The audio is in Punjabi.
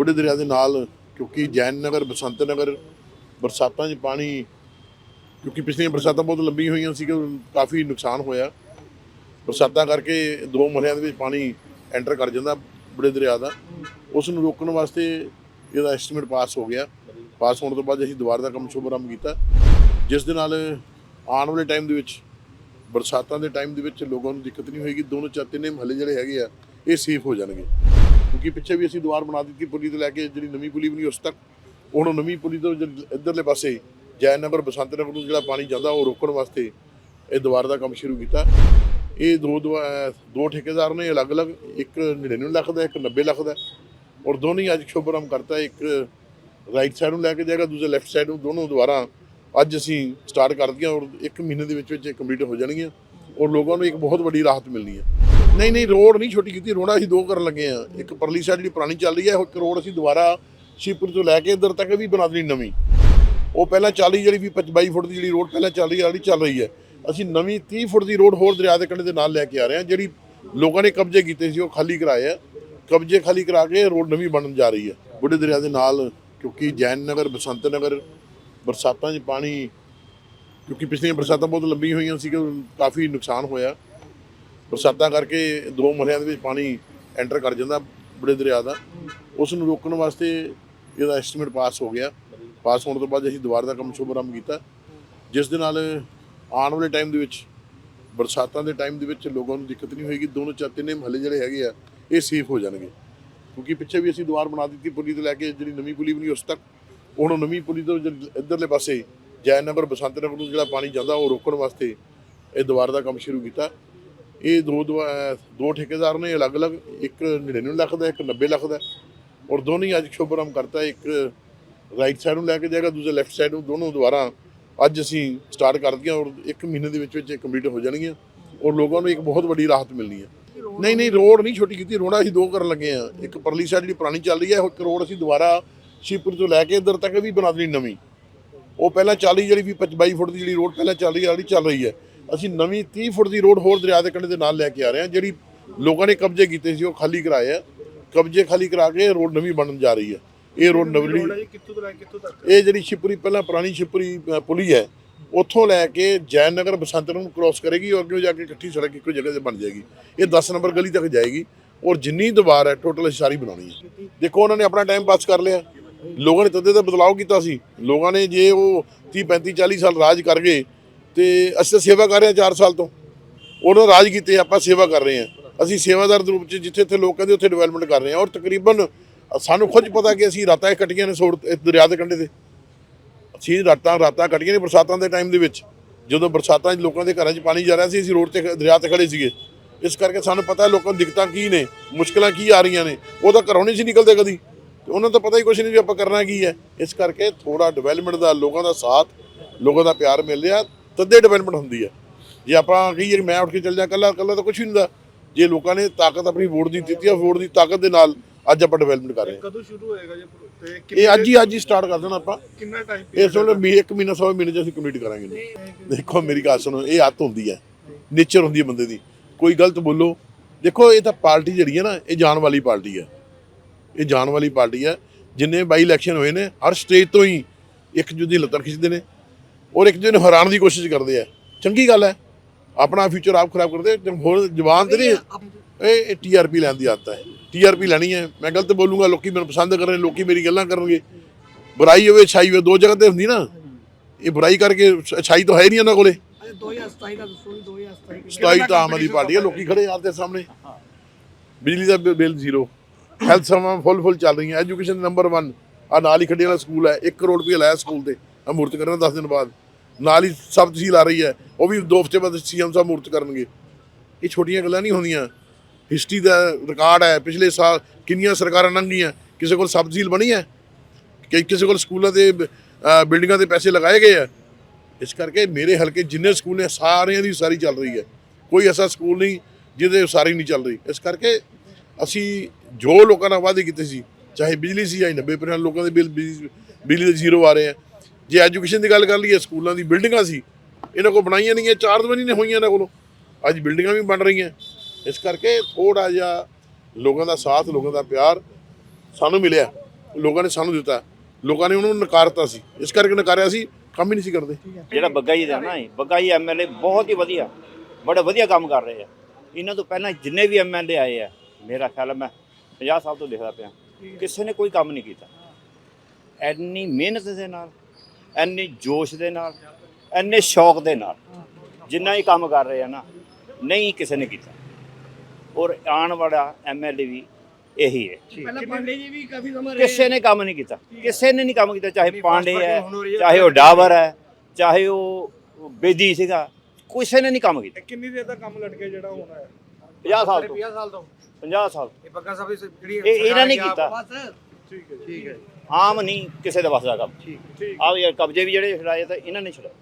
ਬੁੱਢੇ ਦਰਿਆ ਦੇ ਨਾਲ, ਕਿਉਂਕਿ ਜੈਨ ਨਗਰ, ਬਸੰਤ ਨਗਰ, ਬਰਸਾਤਾਂ 'ਚ ਪਾਣੀ, ਕਿਉਂਕਿ ਪਿਛਲੀਆਂ ਬਰਸਾਤਾਂ ਬਹੁਤ ਲੰਬੀਆਂ ਹੋਈਆਂ ਸੀ ਕਿ ਕਾਫੀ ਨੁਕਸਾਨ ਹੋਇਆ। ਬਰਸਾਤਾਂ ਕਰਕੇ ਦੋ ਮਹੱਲਿਆਂ ਦੇ ਵਿੱਚ ਪਾਣੀ ਐਂਟਰ ਕਰ ਜਾਂਦਾ ਬੁੱਢੇ ਦਰਿਆ ਦਾ। ਉਸ ਨੂੰ ਰੋਕਣ ਵਾਸਤੇ ਇਹਦਾ ਐਸਟੀਮੇਟ ਪਾਸ ਹੋ ਗਿਆ। ਪਾਸ ਹੋਣ ਤੋਂ ਬਾਅਦ ਅਸੀਂ ਦੁਬਾਰਾ ਦਾ ਕੰਮ ਸ਼ੁਭ ਆਰੰਭ ਕੀਤਾ। ਜਿਸ ਦੇ ਨਾਲ ਆਉਣ ਵਾਲੇ ਟਾਈਮ ਦੇ ਵਿੱਚ, ਬਰਸਾਤਾਂ ਦੇ ਟਾਈਮ ਦੇ ਵਿੱਚ ਲੋਕਾਂ ਨੂੰ ਦਿੱਕਤ ਨਹੀਂ ਹੋਏਗੀ। ਦੋਨੋਂ ਚਾਰ ਤਿੰਨੇ ਮਹੱਲੇ ਜਿਹੜੇ ਹੈਗੇ ਆ, ਇਹ ਸੇਫ ਹੋ ਜਾਣਗੇ। ਕਿਉਂਕਿ ਪਿੱਛੇ ਵੀ ਅਸੀਂ ਦੁਆਰ ਬਣਾ ਦਿੱਤੀ ਪੁਲੀ ਤੋਂ ਲੈ ਕੇ ਜਿਹੜੀ ਨਵੀਂ ਪੁਲੀ ਬਣੀ ਉਸ ਤੱਕ। ਹੁਣ ਨਵੀਂ ਪੁਲੀ ਤੋਂ ਜਦ ਇੱਧਰਲੇ ਪਾਸੇ ਜੈ ਨਗਰ ਬਸੰਤ ਨਗਰ ਨੂੰ ਜਿਹੜਾ ਪਾਣੀ ਜਾਂਦਾ ਉਹ ਰੋਕਣ ਵਾਸਤੇ ਇਹ ਦੁਆਰ ਦਾ ਕੰਮ ਸ਼ੁਰੂ ਕੀਤਾ। ਇਹ ਦੋ ਦੁਆ- ਦੋ ਠੇਕੇਦਾਰ ਨੇ ਅਲੱਗ-ਅਲੱਗ, ਇੱਕ 99 ਲੱਖ ਦਾ, ਇੱਕ 90 ਲੱਖ ਦਾ। ਔਰ ਦੋਨੇ ਹੀ ਅੱਜ ਸ਼ੁਭਰਮ ਕਰਤਾ, ਇੱਕ ਰਾਈਟ ਸਾਈਡ ਨੂੰ ਲੈ ਕੇ ਜਾਏਗਾ, ਦੂਜੇ ਲੈਫਟ ਸਾਈਡ ਨੂੰ ਦੋਨੋਂ ਦੁਆਰਾ ਅੱਜ ਅਸੀਂ ਸਟਾਰਟ ਕਰ ਦਈਆਂ ਔਰ ਇੱਕ ਮਹੀਨੇ ਦੇ ਵਿੱਚ ਵਿੱਚ ਇਹ ਕੰਪਲੀਟ ਹੋ ਜਾਣਗੀਆਂ। ਔਰ ਲੋਕਾਂ ਨੂੰ ਇੱਕ ਬਹੁਤ ਵੱਡੀ ਰਾਹਤ ਮਿਲਣੀ ਹੈ। ਨਹੀਂ ਨਹੀਂ, ਰੋਡ ਨਹੀਂ ਛੋਟੀ ਕੀਤੀ ਰੋੜਾ ਅਸੀਂ ਦੋ ਕਰਨ ਲੱਗੇ ਆ ਇੱਕ ਪਰਲੀ ਸਾਈਡ ਜਿਹੜੀ ਪੁਰਾਣੀ ਚੱਲ ਰਹੀ ਹੈ, ਉਹ ਇੱਕ ਰੋਡ ਅਸੀਂ ਦੁਬਾਰਾ ਸ਼ਿਵਪੁਰ ਤੋਂ ਲੈ ਕੇ ਇੱਧਰ ਤੱਕ ਵੀ ਬਣਾ ਦੇਣੀ ਨਵੀਂ। ਉਹ ਪਹਿਲਾਂ 40 ਜਿਹੜੀ ਵੀ 22 ਫੁੱਟ ਦੀ ਜਿਹੜੀ ਰੋਡ ਪਹਿਲਾਂ ਚੱਲ ਰਹੀ ਹੈ ਚੱਲ ਰਹੀ ਹੈ। ਅਸੀਂ ਨਵੀਂ 30 ਫੁੱਟ ਦੀ ਰੋਡ ਹੋਰ ਦਰਿਆ ਦੇ ਕੰਢੇ ਦੇ ਨਾਲ ਲੈ ਕੇ ਆ ਰਹੇ ਹਾਂ, ਜਿਹੜੀ ਲੋਕਾਂ ਨੇ ਕਬਜ਼ੇ ਕੀਤੇ ਸੀ, ਉਹ ਖਾਲੀ ਕਰਾਏ ਆ। ਕਬਜ਼ੇ ਖਾਲੀ ਕਰਾ ਕੇ ਰੋਡ ਨਵੀਂ ਬਣਨ ਜਾ ਰਹੀ ਹੈ। ਬੁੱਢੇ ਦਰਿਆ ਦੇ ਨਾਲ, ਕਿਉਂਕਿ ਜੈਨ ਨਗਰ, ਬਸੰਤ ਨਗਰ, ਬਰਸਾਤਾਂ 'ਚ ਪਾਣੀ, ਕਿਉਂਕਿ ਪਿਛਲੀਆਂ ਬਰਸਾਤਾਂ ਬਹੁਤ ਲੰਬੀਆਂ ਹੋਈਆਂ ਸੀ ਕਿ ਕਾਫੀ ਨੁਕਸਾਨ ਹੋਇਆ। ਬਰਸਾਤਾਂ ਕਰਕੇ ਦੋ ਮਹੱਲਿਆਂ ਦੇ ਵਿੱਚ ਪਾਣੀ ਐਂਟਰ ਕਰ ਜਾਂਦਾ ਬੜੇ ਦਰਿਆ ਦਾ। ਉਸ ਨੂੰ ਰੋਕਣ ਵਾਸਤੇ ਇਹਦਾ ਐਸਟੀਮੇਟ ਪਾਸ ਹੋ ਗਿਆ। ਪਾਸ ਹੋਣ ਤੋਂ ਬਾਅਦ ਅਸੀਂ ਦੁਬਾਰਾ ਦਾ ਕੰਮ ਸ਼ੁਭ ਆਰੰਭ ਕੀਤਾ। ਜਿਸ ਦੇ ਨਾਲ ਆਉਣ ਵਾਲੇ ਟਾਈਮ ਦੇ ਵਿੱਚ, ਬਰਸਾਤਾਂ ਦੇ ਟਾਈਮ ਦੇ ਵਿੱਚ ਲੋਕਾਂ ਨੂੰ ਦਿੱਕਤ ਨਹੀਂ ਹੋਏਗੀ। ਦੋਨੋਂ ਚਾਰ ਤਿੰਨੇ ਮਹੱਲੇ ਜਿਹੜੇ ਹੈਗੇ ਆ, ਇਹ ਸੇਫ ਹੋ ਜਾਣਗੇ। ਕਿਉਂਕਿ ਪਿੱਛੇ ਵੀ ਅਸੀਂ ਦੁਆਰ ਬਣਾ ਦਿੱਤੀ ਪੁਲੀ ਤੋਂ ਲੈ ਕੇ ਜਿਹੜੀ ਨਵੀਂ ਪੁਲੀ ਬਣੀ ਉਸ ਤੱਕ। ਹੁਣ ਨਵੀਂ ਪੁਲੀ ਤੋਂ ਜਦ ਇੱਧਰਲੇ ਪਾਸੇ ਜੈ ਨਗਰ, ਬਸੰਤ ਨਗਰ ਨੂੰ ਜਿਹੜਾ ਪਾਣੀ ਜਾਂਦਾ ਉਹ ਰੋਕਣ ਵਾਸਤੇ ਇਹ ਦੁਬਾਰਾ ਦਾ ਕੰਮ ਸ਼ੁਰੂ ਕੀਤਾ। ਇਹ ਦੋ ਦੁਆ- ਦੋ ਠੇਕੇਦਾਰ ਨੇ ਅਲੱਗ-ਅਲੱਗ, ਇੱਕ 99 ਲੱਖ ਦਾ, ਇੱਕ 90 ਲੱਖ ਦਾ। ਔਰ ਦੋਨੋਂ ਹੀ ਅੱਜ ਸ਼ੁਭ ਕਰਤਾ, ਇੱਕ ਰਾਈਟ ਸਾਈਡ ਨੂੰ ਲੈ ਕੇ ਜਾਏਗਾ ਦੂਜੇ ਲੈਫਟ ਸਾਈਡ ਨੂੰ, ਦੋਨੋਂ ਦੁਆਰਾ ਅੱਜ ਅਸੀਂ ਸਟਾਰਟ ਕਰ ਦਈਆਂ ਔਰ ਇੱਕ ਮਹੀਨੇ ਦੇ ਵਿੱਚ ਵਿੱਚ ਇਹ ਕੰਪਲੀਟ ਹੋ ਜਾਣਗੀਆਂ। ਔਰ ਲੋਕਾਂ ਨੂੰ ਇੱਕ ਬਹੁਤ ਵੱਡੀ ਰਾਹਤ ਮਿਲਣੀ ਹੈ। ਨਹੀਂ ਨਹੀਂ, ਰੋਡ ਨਹੀਂ ਛੋਟੀ ਕੀਤੀ ਰੋੜਾ ਅਸੀਂ ਦੋ ਕਰਨ ਲੱਗੇ ਆ ਇੱਕ ਪਰਲੀ ਸਾਈਡ ਜਿਹੜੀ ਪੁਰਾਣੀ ਚੱਲ ਰਹੀ ਹੈ ਉਹ ਇੱਕ ਰੋਡ ਅਸੀਂ ਦੁਬਾਰਾ ਸ਼ਿਵਪੁਰ ਤੋਂ ਲੈ ਕੇ ਇੱਧਰ ਤੱਕ ਵੀ ਬਣਾ ਦੇਣੀ ਨਵੀਂ। ਉਹ ਪਹਿਲਾਂ 40 ਜਿਹੜੀ ਵੀ 22 ਫੁੱਟ ਦੀ ਜਿਹੜੀ ਰੋਡ ਪਹਿਲਾਂ ਚੱਲ ਰਹੀ ਹੈ ਜਿਹੜੀ ਚੱਲ ਰਹੀ ਹੈ। ਅਸੀਂ ਨਵੀਂ 30 ਫੁੱਟ ਦੀ ਰੋਡ ਹੋਰ ਦਰਿਆ ਦੇ ਕੰਢੇ ਦੇ ਨਾਲ ਲੈ ਕੇ ਆ ਰਹੇ ਹਾਂ ਜਿਹੜੀ ਲੋਕਾਂ ਨੇ ਕਬਜ਼ੇ ਕੀਤੇ ਸੀ ਉਹ ਖਾਲੀ ਕਰਾਏ ਆ। ਕਬਜ਼ੇ ਖਾਲੀ ਕਰਾ ਕੇ ਰੋਡ ਨਵੀਂ ਬਣਨ ਜਾ ਰਹੀ ਹੈ। ਇਹ ਰੋਡ ਨਵੀਂ ਰੋਡ ਹੈ ਜੀ? ਕਿੱਥੋਂ ਤੋਂ ਲੈ ਕੇ ਕਿੱਥੋਂ ਤੱਕ? ਇਹ ਜਿਹੜੀ ਸ਼ਿਪਰੀ ਪਹਿਲਾਂ ਪੁਰਾਣੀ ਸ਼ਿਪਰੀ ਪੁਲੀ ਹੈ ਉੱਥੋਂ ਲੈ ਕੇ ਜੈਨ ਨਗਰ ਬਸੰਤ ਨੂੰ ਕ੍ਰਾਸ ਕਰੇਗੀ ਔਰ ਅੱਗੇ ਜਾ ਕੇ ਇਕੱਠੀ ਸੜਕ ਇੱਕੋ ਜਗ੍ਹਾ ਤੇ ਬਣ ਜਾਏਗੀ। ਇਹ 10 ਨੰਬਰ ਗਲੀ ਤੱਕ ਜਾਏਗੀ ਔਰ ਜਿੰਨੀ ਦੀਵਾਰ ਹੈ ਟੋਟਲ ਸਾਰੀ ਬਣਾਉਣੀ ਹੈ। ਦੇਖੋ ਉਹਨਾਂ ਨੇ ਆਪਣਾ ਟਾਈਮ ਪਾਸ ਕਰ ਲਿਆ। ਲੋਕਾਂ ਨੇ ਤਦੇ ਤਾਂ ਬਦਲਾਅ ਕੀਤਾ ਸੀ। ਲੋਕਾਂ ਨੇ ਜੇ ਉਹ 30 35 40 ਸਾਲ ਰਾਜ ਕਰ ਗਏ ਤੇ ਅਸੀਂ ਤਾਂ ਸੇਵਾ ਕਰ ਰਹੇ ਹਾਂ 4 ਸਾਲ ਤੋਂ। ਉਹਨਾਂ ਰਾਜ ਕੀਤੇ ਆਪਾਂ ਸੇਵਾ ਕਰ ਰਹੇ ਹਾਂ। ਅਸੀਂ ਸੇਵਾਦਾਰ ਦੇ ਰੂਪ ਚ ਜਿੱਥੇ ਇੱਥੇ ਲੋਕ ਕਹਿੰਦੇ ਉੱਥੇ ਡਿਵੈਲਪਮੈਂਟ ਕਰ ਰਹੇ ਹਾਂ। ਔਰ ਤਕਰੀਬਨ ਸਾਨੂੰ ਖੁਦ ਪਤਾ ਕਿ ਅਸੀਂ ਰਾਤਾਂ ਕੱਟੀਆਂ ਨੇ ਸੋੜ ਦਰਿਆ ਦੇ ਕੰਢੇ ਤੇ। ਅਸੀਂ ਰਾਤਾਂ ਰਾਤਾਂ ਕੱਟੀਆਂ ਨੇ ਬਰਸਾਤਾਂ ਦੇ ਟਾਈਮ ਦੇ ਵਿੱਚ। ਜਦੋਂ ਬਰਸਾਤਾਂ 'ਚ ਲੋਕਾਂ ਦੇ ਘਰਾਂ 'ਚ ਪਾਣੀ ਜਾ ਰਿਹਾ ਸੀ, ਅਸੀਂ ਰੋਡ ਤੇ ਖ- ਦਰਿਆ ਤੇ ਖੜੇ ਸੀਗੇ। ਇਸ ਕਰਕੇ ਸਾਨੂੰ ਪਤਾ ਲੋਕਾਂ ਨੂੰ ਦਿੱਕਤਾਂ ਕੀ ਨੇ, ਮੁਸ਼ਕਲਾਂ ਕੀ ਆ ਰਹੀਆਂ ਨੇ। ਉਹ ਤਾਂ ਘਰੋਂ ਨਹੀਂ ਸੀ ਨਿਕਲਦੇ ਕਦੀ। ਤੇ ਉਹਨਾਂ ਨੂੰ ਤਾਂ ਪਤਾ ਹੀ ਕੁਛ ਨਹੀਂ ਵੀ ਆਪਾਂ ਕਰਨਾ ਕੀ ਹੈ। ਇਸ ਕਰਕੇ ਥੋੜਾ ਡਿਵੈਲਪਮੈਂਟ ਦਾ, ਲੋਕਾਂ ਦਾ ਸਾਥ, ਲੋਕਾਂ ਦਾ ਪਿਆਰ ਮਿਲ ਰਿਹਾ। ਤਦੇ ਡਿਵੈਲਪਮੈਂਟ ਹੁੰਦੀ ਹੈ ਜੇ ਆਪਾਂ ਕਹੀਏ ਮੈਂ ਉੱਠ ਕੇ ਚੱਲ ਜਾ ਕੱਲਾ ਕੱਲਾ ਤਾਂ ਕੁਝ ਨਹੀਂ ਹੁੰਦਾ। ਜੇ ਲੋਕਾਂ ਨੇ ਤਾਕਤ ਆਪਣੀ ਵੋਟ ਦੀ ਦਿੱਤੀ ਹੈ ਵੋਟ ਦੀ ਤਾਕਤ ਦੇ ਨਾਲ ਅੱਜ ਆਪਾਂ ਡਿਵੈਲਪਮੈਂਟ ਕਰ ਰਹੇ ਹਾਂ। ਕਦੋਂ ਸ਼ੁਰੂ ਹੋਏਗਾ ਜੀ ਤੇ ਇਹ ਅੱਜ ਹੀ ਅੱਜ ਹੀ ਸਟਾਰਟ ਕਰ ਦੇਣਾ ਆਪਾਂ। ਕਿੰਨਾ ਟਾਈਮ ਇਸ ਵੇਲੇ ਵੀ ਇੱਕ ਮਹੀਨਾ ਸਵਾ ਮਹੀਨੇ ਚ ਅਸੀਂ ਕੰਪਲੀਟ ਕਰਾਂਗੇ। ਦੇਖੋ ਮੇਰੀ ਗੱਲ ਸੁਣੋ ਇਹ ਆਦਤ ਹੁੰਦੀ ਹੈ ਨੇਚਰ ਹੁੰਦੀ ਹੈ ਬੰਦੇ ਦੀ। ਕੋਈ ਗਲਤ ਬੋਲੋ। ਦੇਖੋ ਇਹ ਤਾਂ ਪਾਰਟੀ ਜਿਹੜੀ ਹੈ ਨਾ ਇਹ ਜਾਣ ਵਾਲੀ ਪਾਰਟੀ ਹੈ ਇਹ ਜਾਣ ਵਾਲੀ ਪਾਰਟੀ ਹੈ ਜਿੰਨੇ ਬਾਈ ਇਲੈਕਸ਼ਨ ਹੋਏ ਨੇ ਹਰ ਸਟੇਜ ਤੋਂ ਹੀ ਇੱਕ ਦੂਜੇ ਦੀ ਲੱਤਰ ਖਿੱਚਦੇ ਨੇ। ਔਰ ਇੱਕ ਦੂਜੇ ਨੂੰ ਹਰਾਉਣ ਦੀ ਕੋਸ਼ਿਸ਼ ਕਰਦੇ ਆ। ਚੰਗੀ ਗੱਲ ਹੈ। ਆਪਣਾ ਫਿਊਚਰ ਆਪ ਖਰਾਬ ਕਰਦੇ ਹੋਰ ਜਵਾਨ ਤੇ ਨਹੀਂ ਇਹ ਟੀਆਰਪੀ ਲੈਣ ਦੀ ਆਦਤ ਹੈ। ਟੀਆਰਪੀ ਲੈਣੀ ਹੈ। ਮੈਂ ਗਲਤ ਬੋਲੂੰਗਾ ਲੋਕੀ ਮੈਨੂੰ ਪਸੰਦ ਕਰਨਗੇ ਲੋਕੀ ਮੇਰੀ ਗੱਲਾਂ ਕਰਨਗੇ। ਬੁਰਾਈ ਹੋਵੇ ਅੱਛਾਈ ਹੋਵੇ ਦੋ ਜਗ੍ਹਾ ਤੇ ਹੁੰਦੀ ਨਾ। ਇਹ ਬੁਰਾਈ ਕਰਕੇ ਅੱਛਾਈ ਤਾਂ ਹੈ ਨਹੀਂ ਉਹਨਾਂ ਕੋਲੇ। 2027 ਦਾ ਦੱਸੋ ਜੀ 2027 ਸਤਾਈ ਤਾਂ ਆਮ ਆਦਮੀ ਪਾਰਟੀ ਹੈ ਲੋਕੀ ਖੜੇ ਆਪਦੇ ਸਾਹਮਣੇ। ਬਿਜਲੀ ਦਾ ਬਿੱਲ ਜ਼ੀਰੋ। ਹੈਲਥ ਸਮਾਂ ਫੁੱਲ ਫੁੱਲ ਚੱਲ ਰਹੀਆਂ। ਐਜੂਕੇਸ਼ਨ ਨੰਬਰ 1 ਆ ਨਾਲ ਹੀ ਖੱਡੇ ਵਾਲਾ ਸਕੂਲ ਹੈ। 1 ਕਰੋੜ ਰੁਪਏ ਲਾਇਆ ਸਕੂਲ ਤੇ। ਆ ਮੂਰਤ ਕਰਨਾ 10 ਦਿਨ ਬਾਅਦ। ਨਾਲ ਹੀ ਸਬ ਤਹਿਸੀਲ ਆ ਰਹੀ ਹੈ, ਉਹ ਵੀ ਦੋ ਹਫ਼ਤੇ ਬਾਅਦ ਸੀਐਮ ਸਾਹਿਬ ਮੂਰਤ ਕਰਨਗੇ। ਇਹ ਛੋਟੀਆਂ ਗੱਲਾਂ ਨਹੀਂ ਹੁੰਦੀਆਂ। ਹਿਸਟਰੀ ਦਾ ਰਿਕਾਰਡ ਹੈ, ਪਿਛਲੇ ਸਾਲ ਕਿੰਨੀਆਂ ਸਰਕਾਰਾਂ ਲੰਘੀਆਂ, ਕਿਸੇ ਕੋਲ ਸਬ ਤਹਿਸੀਲ ਬਣੀ ਹੈ? ਕਿ ਕਿਸੇ ਕੋਲ ਸਕੂਲਾਂ ਦੇ ਬਿਲਡਿੰਗਾਂ ਦੇ ਪੈਸੇ ਲਗਾਏ ਗਏ ਆ ਇਸ ਕਰਕੇ ਮੇਰੇ ਹਲਕੇ ਜਿੰਨੇ ਸਕੂਲ ਨੇ, ਸਾਰਿਆਂ ਦੀ ਸਾਰੀ ਚੱਲ ਰਹੀ ਹੈ। ਕੋਈ ਐਸਾ ਸਕੂਲ ਨਹੀਂ ਜਿਹਦੇ ਸਾਰੀ ਨਹੀਂ ਚੱਲ ਰਹੀ। ਇਸ ਕਰਕੇ ਅਸੀਂ ਜੋ ਲੋਕਾਂ ਨਾਲ ਵਾਅਦੇ ਕੀਤੇ ਸੀ, ਚਾਹੇ ਬਿਜਲੀ ਸੀ ਜਾਂ 90% ਲੋਕਾਂ ਦੇ ਬਿੱਲ ਬਿਜ- ਬਿਜਲੀ ਦੇ ਜ਼ੀਰੋ ਆ ਰਹੇ ਆ ਜੇ ਐਜੂਕੇਸ਼ਨ ਦੀ ਗੱਲ ਕਰ ਲਈਏ, ਸਕੂਲਾਂ ਦੀ ਬਿਲਡਿੰਗਾਂ ਸੀ, ਇਹਨਾਂ ਕੋਲ ਬਣਾਈਆਂ ਨਹੀਂ ਹੈ, ਚਾਰ ਦਿਨ ਨਹੀਂ ਹੋਈਆਂ ਇਹਨਾਂ ਕੋਲੋਂ। ਅੱਜ ਬਿਲਡਿੰਗਾਂ ਵੀ ਬਣ ਰਹੀਆਂ। ਇਸ ਕਰਕੇ ਥੋੜਾ ਜਿਹਾ ਲੋਕਾਂ ਦਾ ਸਾਥ, ਲੋਕਾਂ ਦਾ ਪਿਆਰ ਸਾਨੂੰ ਮਿਲਿਆ। ਲੋਕਾਂ ਨੇ ਸਾਨੂੰ ਦਿੱਤਾ। ਲੋਕਾਂ ਨੇ ਉਹਨਾਂ ਨੂੰ ਨਕਾਰਤਾ ਸੀ। ਇਸ ਕਰਕੇ ਨਕਾਰਿਆ ਸੀ, ਕੰਮ ਹੀ ਨਹੀਂ ਸੀ ਕਰਦੇ। ਜਿਹੜਾ ਬੱਗਾ ਜੀ ਦਾ ਨਾ ਇਹ, ਬੱਗਾ ਜੀ ਐਮਐਲਏ ਬਹੁਤ ਹੀ ਵਧੀਆ, ਬੜਾ ਵਧੀਆ ਕੰਮ ਕਰ ਰਹੇ ਆ। ਇਹਨਾਂ ਤੋਂ ਪਹਿਲਾਂ ਜਿੰਨੇ ਵੀ ਐਮਐਲਏ ਆਏ ਆ, ਮੇਰਾ ਖਿਆਲ ਮੈਂ 50 ਸਾਲ ਤੋਂ ਦੇਖਦਾ ਪਿਆ। ਕਿਸੇ ਨੇ ਕੋਈ ਕੰਮ ਨਹੀਂ ਕੀਤਾ। ਐਨੀ ਮਿਹਨਤ ਦੇ ਨਾਲ ਐਨੀ ਜੋਸ਼ ਦੇ ਨਾਲ ਐਨੇ ਸ਼ੌਕ ਦੇ ਨਾਲ ਜਿੰਨਾ ਹੀ ਕੰਮ ਕਰ ਰਹੇ ਆ ਨਾ ਨਹੀਂ ਕਿਸੇ ਨੇ ਕੀਤਾ। ਔਰ ਆਉਣ ਵਾਲਾ ਐਮਐਲਏ ਵੀ ਇਹੀ ਹੈ। ਪਹਿਲਾਂ ਪਾਂਡੇ ਜੀ ਵੀ ਕਾਫੀ ਸਮਾਂ ਰਹੇ। ਕਿਸੇ ਨੇ ਕੰਮ ਨਹੀਂ ਕੀਤਾ। ਕਿਸੇ ਨੇ ਨਹੀਂ ਕੰਮ ਕੀਤਾ ਚਾਹੇ ਪਾਂਡੇ ਹੈ ਚਾਹੇ ਉਹ ਡਾਵਰ ਹੈ ਚਾਹੇ ਉਹ ਬੇਦੀ ਸੀਗਾ ਕਿਸੇ ਨੇ ਨਹੀਂ ਕੰਮ ਕੀਤਾ। ਕਿੰਨੀ ਦੇਰ ਦਾ ਕੰਮ ਲਟਕੇ ਜਿਹੜਾ ਹੋਣਾ ਹੈ? 50 ਸਾਲ ਤੋਂ। 50 ਸਾਲ ਤੋਂ। 50 ਸਾਲ। ਇਹ ਬੱਗਾ ਸਾਹਿਬ ਜਿਹੜੀ ਇਹ ਇਹਨਾਂ ਨੇ ਕੀਤਾ। ਬਸ। ਠੀਕ ਹੈ ਠੀਕ ਹੈ ਆਮ ਨਹੀਂ ਕਿਸੇ ਦੇ ਵੱਸ ਦਾ ਕੰਮ। ਠੀਕ ਆਹ ਯਾਰ ਕਬਜ਼ੇ ਵੀ ਜਿਹੜੇ ਛਡਾਏ ਤਾਂ ਇਹਨਾਂ ਨੇ ਛਡਾਏ।